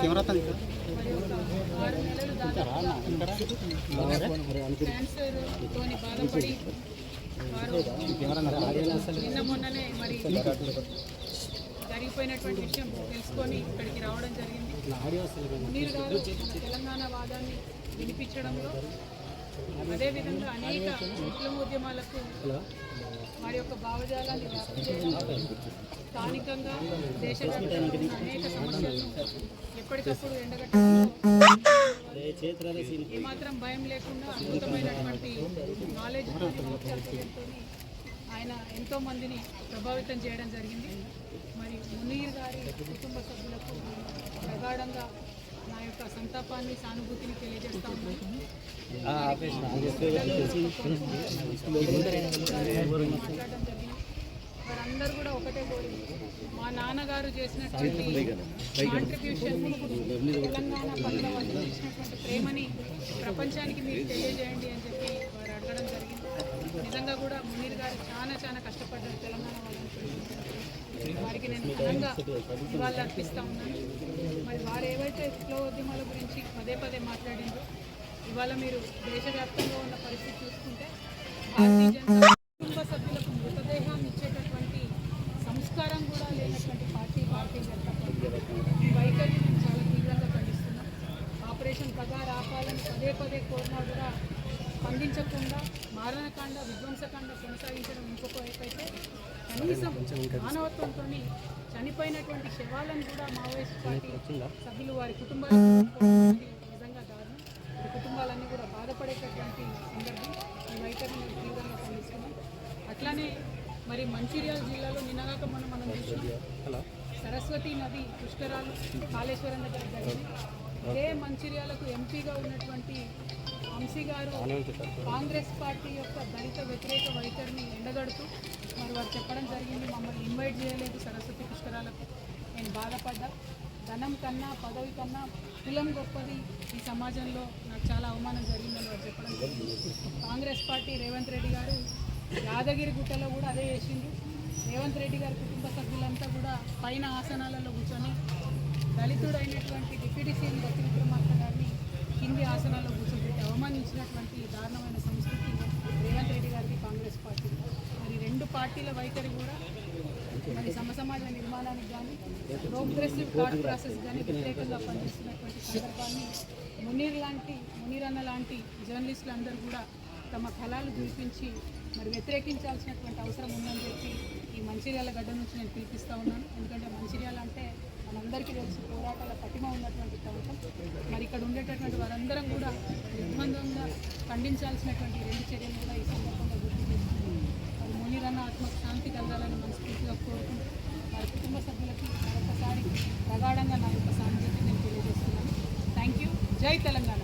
Camera తను నెలలు దాదాపుగా క్యాన్సర్ తోని బాధపడి వారు నిన్న మొన్ననే మరి జరిగిపోయినటువంటి విషయం తెలుసుకొని ఇక్కడికి రావడం జరిగింది. మునీర్ గారు మన తెలంగాణ వాదాన్ని వినిపించడంలో అదేవిధంగా అనేక విప్లవోద్యమాలకు వారి యొక్క భావజాలాన్ని వ్యాప్తి చేయడంలో స్థానికంగా దేశవ్యాప్తంగా అనేక సమస్యలను ఎప్పటికప్పుడు ఏమాత్రం భయం లేకుండా అద్భుతమైనటువంటి నాలెడ్జ్ ఆయన ఎంతో మందిని ప్రభావితం చేయడం జరిగింది మరి మునీర్ గారి కుటుంబ సభ్యులకు ప్రగాఢంగా నా యొక్క సంతాపాన్ని సానుభూతిని తెలియజేస్తా ఉన్నాను మాట్లాడడం జరిగింది అందరు కూడా ఒకటే కోరింది మా నాన్నగారు చేసినటువంటి కాంట్రిబ్యూషన్ తెలంగాణ పట్ల వాళ్ళు చేసినటువంటి ప్రేమని ప్రపంచానికి మీరు తెలియజేయండి అని చెప్పి వారు అడగడం జరిగింది. నిజంగా కూడా మునీర్ గారు చాలా చాలా కష్టపడ్డారు తెలంగాణ వాళ్ళని వారికి నేను ఘనంగా ఇవాళ అర్పిస్తా ఉన్నాను. మరి వారు ఏవైతే విప్లవోద్యమాల గురించి పదే పదే మాట్లాడిందో ఇవాళ మీరు దేశవ్యాప్తంగా ఉన్న పరిస్థితి చూసుకుంటే భారతీయ జనతా కుటుంబ సభ్యులకు మృతదేహాన్ని ఇచ్చేటటువంటి సంస్కారం కూడా లేనటువంటి పార్టీ భారతీయ జనతా పార్టీ ఈ వైఖరిని మేము చాలా తీవ్రంగా ఖండిస్తున్నాం ఆపరేషన్ పగార్ ఆపాలని పదే పదే కోరినా కూడా స్పందించకుండా మారణకాండ విధ్వంసకాండ కొనసాగించడం ఇంకొక వైపు అయితే కనీసం మానవత్వంతో చనిపోయినటువంటి శవాలను కూడా మావోయిస్ట్ పార్టీ సభ్యులు వారి పంపుకోవడం నిజంగా దారుణం. కుటుంబాలన్నీ కూడా బాధపడేటటువంటి సందర్భం. ఈ వైఖరిని మేము తీవ్రంగా ఖండిస్తున్నాం. అట్లానే మరి మంచిర్యాల జిల్లాలో నిన్నగాక మనం మనం చూసినాం. సరస్వతి నది పుష్కరాలు కాళేశ్వరం దగ్గర జరిగింది ఇదే మంచిర్యాలకు ఎంపీగా ఉన్నటువంటి వంశీ గారు కాంగ్రెస్ పార్టీ యొక్క దళిత వ్యతిరేక వైఖరిని ఎండగడుతూ మరి వారు చెప్పడం జరిగింది. మమ్మల్ని ఇన్వైట్ చేయలేదు సరస్వతి పుష్కరాలకు. నేను బాధపడ్డా. ధనం కన్నా పదవి కన్నా కులం గొప్పది ఈ సమాజంలో. నాకు చాలా అవమానం జరిగిందని వారు చెప్పడం జరిగింది. కాంగ్రెస్ పార్టీ రేవంత్ రెడ్డి గారు యాదగిరి గుట్టలో కూడా అదే చేసిండు. రేవంత్ రెడ్డి గారి కుటుంబ సభ్యులంతా కూడా పైన ఆసనాలలో కూర్చొని దళితుడైనటువంటి డిప్యూటీ సీఎం దత్తి విక్రమార్క గారిని కింది ఆసనాల్లో కూర్చోబెట్టి అవమానించినటువంటి దారుణమైన సంస్కృతి రేవంత్ రెడ్డి గారికి కాంగ్రెస్ పార్టీ. మరి రెండు పార్టీల వైఖరి కూడా మరి సమసమాజ నిర్మాణానికి కానీ ప్రోగ్రెసివ్ థాట్ ప్రాసెస్ కానీ వ్యతిరేకంగా పనిచేస్తున్నటువంటి సందర్భాన్ని మునీర్ లాంటి మునీర్ అన్న లాంటి జర్నలిస్టులు అందరూ కూడా తమ కళాలు చూపించి మరి వ్యతిరేకించాల్సినటువంటి అవసరం ఉందని చెప్పి ఈ మంచిర్యాల గడ్డ నుంచి నేను పిలిపిస్తూ ఉన్నాను. ఎందుకంటే మంచిర్యాల అంటే మనందరికీ తెలుసు పోరాటాల పటిమ ఉన్నటువంటి ప్రభుత్వం. మరి ఇక్కడ ఉండేటటువంటి వారందరం కూడా నిర్బంధంగా ఖండించాల్సినటువంటి రెండు చర్యలు కూడా ఈ సందర్భంగా గుర్తు చేసుకుంటూ మరి మునీరన్న ఆత్మకు శాంతి కలగాలని మనస్ఫూర్తిగా కోరుకుంటూ వారి కుటుంబ సభ్యులకి మరొకసారి ప్రగాఢంగా నా యొక్క సానుభూతి నేను తెలియజేస్తున్నాను థ్యాంక్ యూ జై తెలంగాణ.